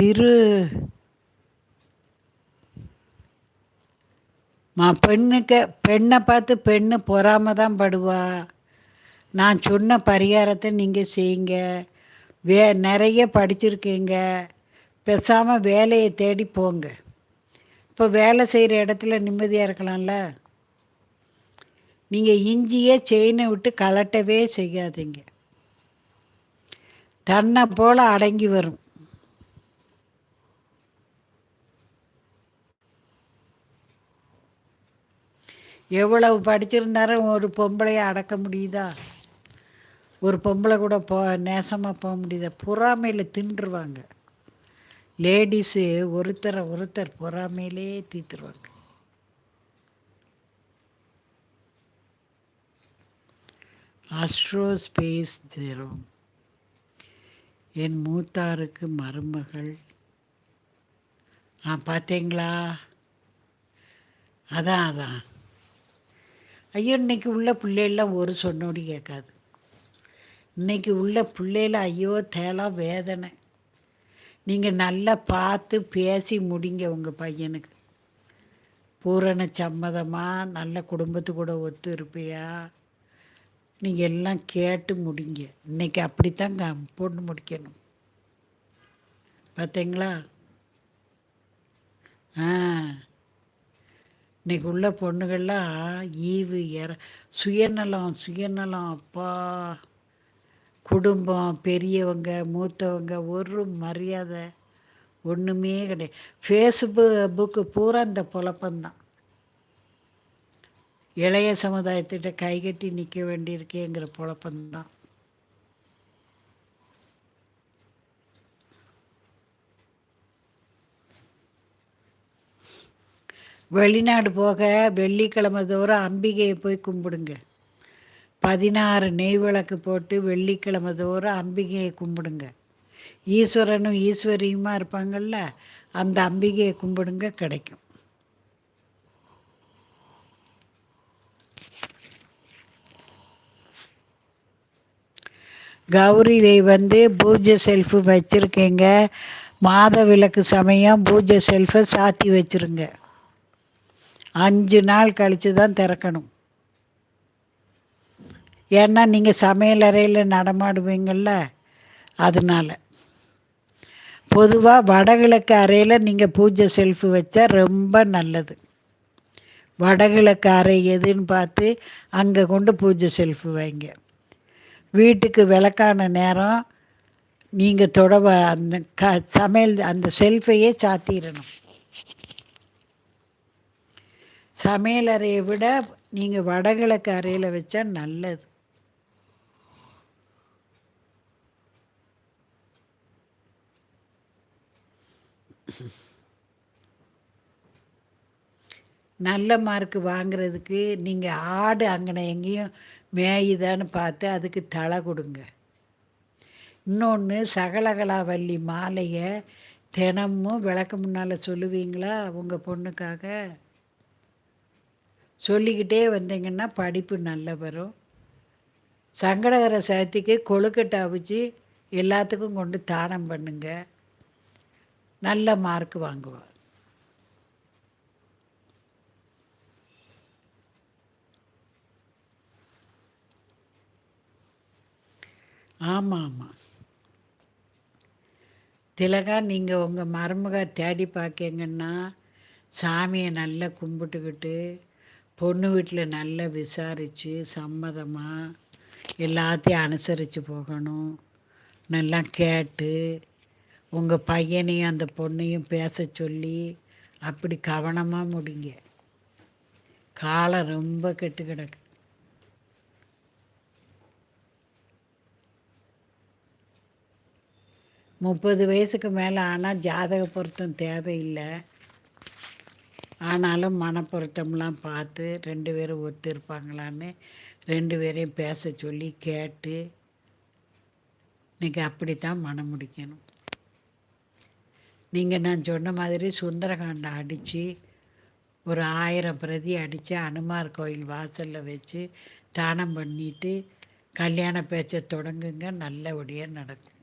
திரு மா பெண்ணுக்கு பெண்ணை பார்த்து பெண்ணு பொறாம தான் படுவா. நான் சொன்ன பரிகாரத்தை நீங்கள் செய்யுங்க. வே நிறைய படிச்சிருக்கீங்க. பேசாமல் வேலையை தேடி போங்க. இப்போ வேலை செய்கிற இடத்துல நிம்மதியாக இருக்கலாம்ல? நீங்கள் இஞ்சியே செயினை விட்டு கலட்டவே செய்யாதீங்க. தன்னை போல் அடங்கி வரும். எவ்வளவு படிச்சிருந்தாலும் ஒரு பொம்பளையை அடக்க முடியுதா? ஒரு பொம்பளை கூட போ நேசமாக போக முடியுதா? பொறாமையில் தின்றுவாங்க லேடிஸு ஒருத்தரை ஒருத்தர் பொறாமையிலே தீத்துருவாங்க. ஸ்பேஸ் ஜெரோ என் மூத்தாருக்கு மருமகள். ஆ பார்த்தீங்களா அதான் அதான். ஐயோ இன்னைக்கு உள்ள பிள்ளைகள்லாம் ஒரு சொன்னோடி கேட்காது. இன்னைக்கு உள்ள பிள்ளைகள ஐயோ தேலாம் வேதனை. நீங்கள் நல்லா பார்த்து பேசி முடிங்க உங்கள் பையனுக்கு. பூரண சம்மதமாக நல்ல குடும்பத்து கூட ஒத்து இருப்பியா? நீங்கள் எல்லாம் கேட்டு முடிங்க. இன்னைக்கு அப்படித்தான் பொண்ணு முடிக்கணும். பார்த்தீங்களா ஆ. இன்னைக்கு உள்ள பொண்ணுகள்லாம் ஈவு இற சுயநலம் சுயநலம் அப்பா. குடும்பம் பெரியவங்க மூத்தவங்க ஒரு மரியாதை ஒன்றுமே கிடையாது. ஃபேஸ்புக்கு பூரா இந்த புழப்பந்தான். இளைய சமுதாயத்திட்ட கைகட்டி நிற்க வேண்டியிருக்கேங்கிற புழப்பந்தான். வெளிநாடு போக வெள்ளிக்கிழமை தோறும் அம்பிகையை போய் கும்பிடுங்க. பதினாறு நெய் விளக்கு போட்டு வெள்ளிக்கிழமை தோறும் அம்பிகையை கும்பிடுங்க. ஈஸ்வரனும் ஈஸ்வரியுமா இருப்பாங்கள்ல அந்த அம்பிகையை கும்பிடுங்க கிடைக்கும். கௌரியை வந்து பூஜை செல்ஃபு வச்சுருக்கீங்க. மாத விளக்கு சமயம் பூஜை செல்ஃபை சாத்தி வச்சுருங்க. அஞ்சு நாள் கழித்து தான் திறக்கணும். ஏன்னா நீங்கள் சமையல் அறையில் நடமாடுவீங்கள்ல அதனால். பொதுவாக வடகிழக்கு அறையில் நீங்கள் பூஜை செல்ஃபு வச்சா ரொம்ப நல்லது. வடகிழக்கு அறை எதுன்னு பார்த்து அங்கே கொண்டு பூஜை செல்ஃபு வைங்க. வீட்டுக்கு விளக்கான நேரம் நீங்கள் தொடவ அந்த க சமையல் அந்த செல்ஃபையே சாத்திடணும் சமையலறையை விட நீங்கள் வடகிழக்கு அறையில் வச்சா நல்லது. நல்ல மார்க் வாங்குறதுக்கு நீங்கள் ஆடு அங்கனை எங்கேயும் மேயுதான்னு பார்த்து அதுக்கு தலை கொடுங்க. இன்னொன்று சகலகலாவல்லி மாலையை தினமும் விளக்கு முன்னால் சொல்லுவீங்களா உங்கள் பொண்ணுக்காக? சொல்லிக்கிட்டே வந்தீங்கன்னா படிப்பு நல்லா வரும். சங்கடகர சக்திக்கு கொழுக்கட்டை அவிச்சு எல்லாத்துக்கும் கொண்டு தானம் பண்ணுங்க. நல்ல மார்க் வாங்குவோம் ஆமாம் ஆமாம் திலகா நீங்கள் உங்கள் மருமக தேடி பார்க்கீங்கன்னா சாமியை நல்லா கும்பிட்டுக்கிட்டு பொண்ணு வீட்டில் நல்லா விசாரித்து சம்மதமாக எல்லாத்தையும் அனுசரித்து போகணும். நல்லா கேட்டு உங்கள் பையனையும் அந்த பொண்ணையும் பேச சொல்லி அப்படி கவனமாக முடிங்க. காலம் ரொம்ப கெட்டு கிடக்கு. முப்பது வயசுக்கு மேலே ஆனால் ஜாதக பொருத்தம் தேவையில்லை. ஆனாலும் மனப்பொருத்தம்லாம் பார்த்து ரெண்டு பேரும் ஒத்து இருப்பாங்களான்னு ரெண்டு பேரையும் பேச சொல்லி கேட்டு இன்றைக்கி அப்படித்தான் மனம் முடிக்கணும். நீங்கள் நான் சொன்ன மாதிரி சுந்தரகாண்டம் அடித்து ஒரு ஆயிரம் பிரதி அடித்து அனுமார் கோயில் வாசலில் வச்சு தானம் பண்ணிட்டு கல்யாண பேச்சை தொடங்குங்க நல்லபடியாக நடக்கும்.